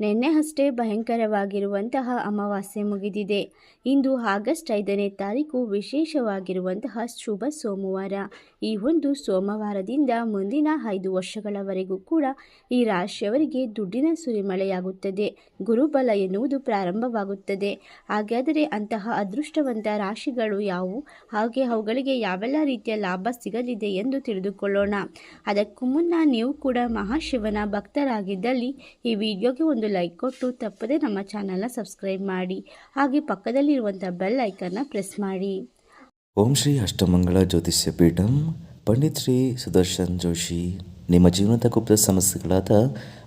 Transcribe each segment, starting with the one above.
ನಿನ್ನೆ ಅಷ್ಟೇ ಭಯಂಕರವಾಗಿರುವಂತಹ ಅಮಾವಾಸ್ಯೆ ಮುಗಿದಿದೆ. ಇಂದು ಆಗಸ್ಟ್ ಐದನೇ ತಾರೀಕು ವಿಶೇಷವಾಗಿರುವಂತಹ ಶುಭ ಸೋಮವಾರ. ಈ ಒಂದು ಸೋಮವಾರದಿಂದ ಮುಂದಿನ ಐದು ವರ್ಷಗಳವರೆಗೂ ಕೂಡ ಈ ರಾಶಿಯವರಿಗೆ ದುಡ್ಡಿನ ಸುರಿಮಳೆಯಾಗುತ್ತದೆ. ಗುರುಬಲ ಎನ್ನುವುದು ಪ್ರಾರಂಭವಾಗುತ್ತದೆ. ಹಾಗಾದರೆ ಅಂತಹ ಅದೃಷ್ಟವಂತ ರಾಶಿಗಳು ಯಾವುವು? ಹಾಗೆ ಅವುಗಳಿಗೆ ಯಾವೆಲ್ಲ ರೀತಿಯ ಲಾಭ ಸಿಗಲಿದೆ ಎಂದು ತಿಳಿದುಕೊಳ್ಳೋಣ. ಅದಕ್ಕೂ ಮುನ್ನ ನೀವು ಕೂಡ ಮಹಾಶಿವನ ಭಕ್ತರಾಗಿದ್ದಲ್ಲಿ ಈ ವಿಡಿಯೋಗೆ ಒಂದು ಲೈಕ್ ಕೊಟ್ಟು ತಪ್ಪದೆ ನಮ್ಮ ಚಾನಲ್ನ ಸಬ್ಸ್ಕ್ರೈಬ್ ಮಾಡಿ. ಹಾಗೆ ಪಕ್ಕದಲ್ಲಿರುವಂಥ ಬೆಲ್ ಐಕನ್ನ ಪ್ರೆಸ್ ಮಾಡಿ. ಓಂ ಶ್ರೀ ಅಷ್ಟಮಂಗಳ ಜ್ಯೋತಿಷ್ಯ ಪೀಠಂ, ಪಂಡಿತ್ ಶ್ರೀ ಸುದರ್ಶನ್ ಜೋಶಿ. ನಿಮ್ಮ ಜೀವನದ ಗುಪ್ತ ಸಮಸ್ಯೆಗಳಾದ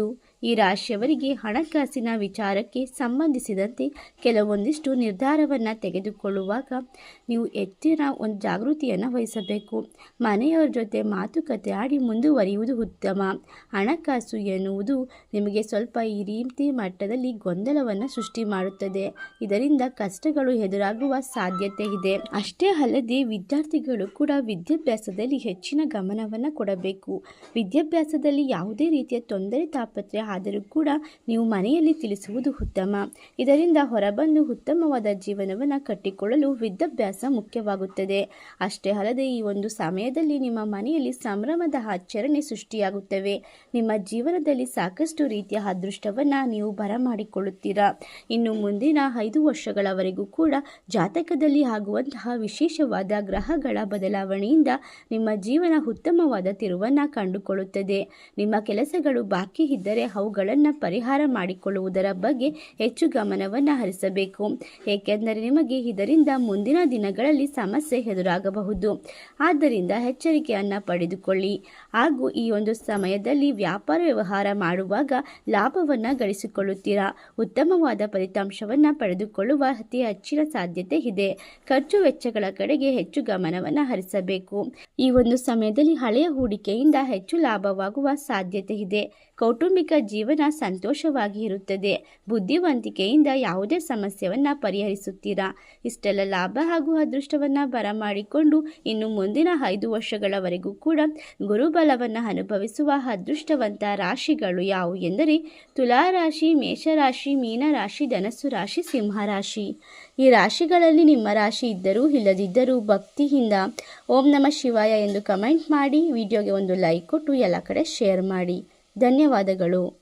ಇದು ಈ ರಾಶಿಯವರಿಗೆ ಹಣಕಾಸಿನ ವಿಚಾರಕ್ಕೆ ಸಂಬಂಧಿಸಿದಂತೆ ಕೆಲವೊಂದಿಷ್ಟು ನಿರ್ಧಾರವನ್ನು ತೆಗೆದುಕೊಳ್ಳುವಾಗ ನೀವು ಹೆಚ್ಚಿನ ಒಂದು ಜಾಗೃತಿಯನ್ನು ವಹಿಸಬೇಕು. ಮನೆಯವರ ಜೊತೆ ಮಾತುಕತೆ ಆಡಿ ಮುಂದುವರಿಯುವುದು ಉತ್ತಮ. ಹಣಕಾಸು ಎನ್ನುವುದು ನಿಮಗೆ ಸ್ವಲ್ಪ ಈ ರೀತಿ ಮಟ್ಟದಲ್ಲಿ ಗೊಂದಲವನ್ನು ಸೃಷ್ಟಿ ಮಾಡುತ್ತದೆ. ಇದರಿಂದ ಕಷ್ಟಗಳು ಎದುರಾಗುವ ಸಾಧ್ಯತೆ ಇದೆ. ಅಷ್ಟೇ ಅಲ್ಲದೆ ವಿದ್ಯಾರ್ಥಿಗಳು ಕೂಡ ವಿದ್ಯಾಭ್ಯಾಸದಲ್ಲಿ ಹೆಚ್ಚಿನ ಗಮನವನ್ನು ಕೊಡಬೇಕು. ವಿದ್ಯಾಭ್ಯಾಸದಲ್ಲಿ ಯಾವುದೇ ರೀತಿಯ ತೊಂದರೆ ತಾಪತ್ರೆ ಆದರೂ ಕೂಡ ನೀವು ಮನೆಯಲ್ಲಿ ತಿಳಿಸುವುದು ಉತ್ತಮ. ಇದರಿಂದ ಹೊರಬಂದು ಉತ್ತಮವಾದ ಜೀವನವನ್ನು ಕಟ್ಟಿಕೊಳ್ಳಲು ವಿದ್ಯಾಭ್ಯಾಸ ಮುಖ್ಯವಾಗುತ್ತದೆ. ಅಷ್ಟೇ ಅಲ್ಲದೆ ಈ ಒಂದು ಸಮಯದಲ್ಲಿ ನಿಮ್ಮ ಮನೆಯಲ್ಲಿ ಸಂಭ್ರಮದ ಆಚರಣೆ ಸೃಷ್ಟಿಯಾಗುತ್ತವೆ. ನಿಮ್ಮ ಜೀವನದಲ್ಲಿ ಸಾಕಷ್ಟು ರೀತಿಯ ಅದೃಷ್ಟವನ್ನು ನೀವು ಬರಮಾಡಿಕೊಳ್ಳುತ್ತೀರಾ. ಇನ್ನು ಮುಂದಿನ ಐದು ವರ್ಷಗಳವರೆಗೂ ಕೂಡ ಜಾತಕದಲ್ಲಿ ಆಗುವಂತಹ ವಿಶೇಷವಾದ ಗ್ರಹಗಳ ಬದಲಾವಣೆಯಿಂದ ನಿಮ್ಮ ಜೀವನ ಉತ್ತಮವಾದ ತಿರುವನ್ನು ಕಂಡುಕೊಳ್ಳುತ್ತದೆ. ನಿಮ್ಮ ಕೆಲಸಗಳು ಬಾಕಿ ಇದ್ದರೆ ಅವುಗಳನ್ನು ಪರಿಹಾರ ಮಾಡಿಕೊಳ್ಳುವುದರ ಬಗ್ಗೆ ಹೆಚ್ಚು ಗಮನವನ್ನು ಹರಿಸಬೇಕು. ಏಕೆಂದರೆ ನಿಮಗೆ ಇದರಿಂದ ಮುಂದಿನ ದಿನಗಳಲ್ಲಿ ಸಮಸ್ಯೆ ಎದುರಾಗಬಹುದು. ಆದ್ದರಿಂದ ಎಚ್ಚರಿಕೆಯನ್ನು ಪಡೆದುಕೊಳ್ಳಿ. ಹಾಗೂ ಈ ಒಂದು ಸಮಯದಲ್ಲಿ ವ್ಯಾಪಾರ ವ್ಯವಹಾರ ಮಾಡುವಾಗ ಲಾಭವನ್ನು ಗಳಿಸಿಕೊಳ್ಳುತ್ತೀರಾ? ಉತ್ತಮವಾದ ಫಲಿತಾಂಶವನ್ನು ಪಡೆದುಕೊಳ್ಳುವ ಅತಿ ಹೆಚ್ಚಿನ ಸಾಧ್ಯತೆ ಇದೆ. ಖರ್ಚು ವೆಚ್ಚಗಳ ಕಡೆಗೆ ಹೆಚ್ಚು ಗಮನವನ್ನು ಹರಿಸಬೇಕು. ಈ ಒಂದು ಸಮಯದಲ್ಲಿ ಹಳೆಯ ಹೂಡಿಕೆಯಿಂದ ಹೆಚ್ಚು ಲಾಭವಾಗುವ ಸಾಧ್ಯತೆ ಇದೆ. ಕೌಟುಂಬಿಕ ಜೀವನ ಸಂತೋಷವಾಗಿ ಇರುತ್ತದೆ. ಬುದ್ಧಿವಂತಿಕೆಯಿಂದ ಯಾವುದೇ ಸಮಸ್ಯೆಯನ್ನು ಪರಿಹರಿಸುತ್ತೀರಾ? ಇಷ್ಟೆಲ್ಲ ಲಾಭ ಹಾಗೂ ಅದೃಷ್ಟವನ್ನು ಬರಮಾಡಿಕೊಂಡು ಇನ್ನು ಮುಂದಿನ ಐದು ವರ್ಷಗಳವರೆಗೂ ಕೂಡ ಗುರುಬಲವನ್ನು ಅನುಭವಿಸುವ ಅದೃಷ್ಟವಂತ ರಾಶಿಗಳು ಯಾವುವು ಎಂದರೆ ತುಲಾರಾಶಿ, ಮೇಷರಾಶಿ, ಮೀನರಾಶಿ, ಧನಸ್ಸು ರಾಶಿ, ಸಿಂಹರಾಶಿ. ಈ ರಾಶಿಗಳಲ್ಲಿ ನಿಮ್ಮ ರಾಶಿ ಇದ್ದರೂ ಇಲ್ಲದಿದ್ದರೂ ಭಕ್ತಿಯಿಂದ ಓಂ ನಮ ಶಿವಾಯ ಎಂದು ಕಮೆಂಟ್ ಮಾಡಿ, ವಿಡಿಯೋಗೆ ಒಂದು ಲೈಕ್ ಕೊಟ್ಟು ಎಲ್ಲ ಕಡೆ ಶೇರ್ ಮಾಡಿ. ಧನ್ಯವಾದಗಳು.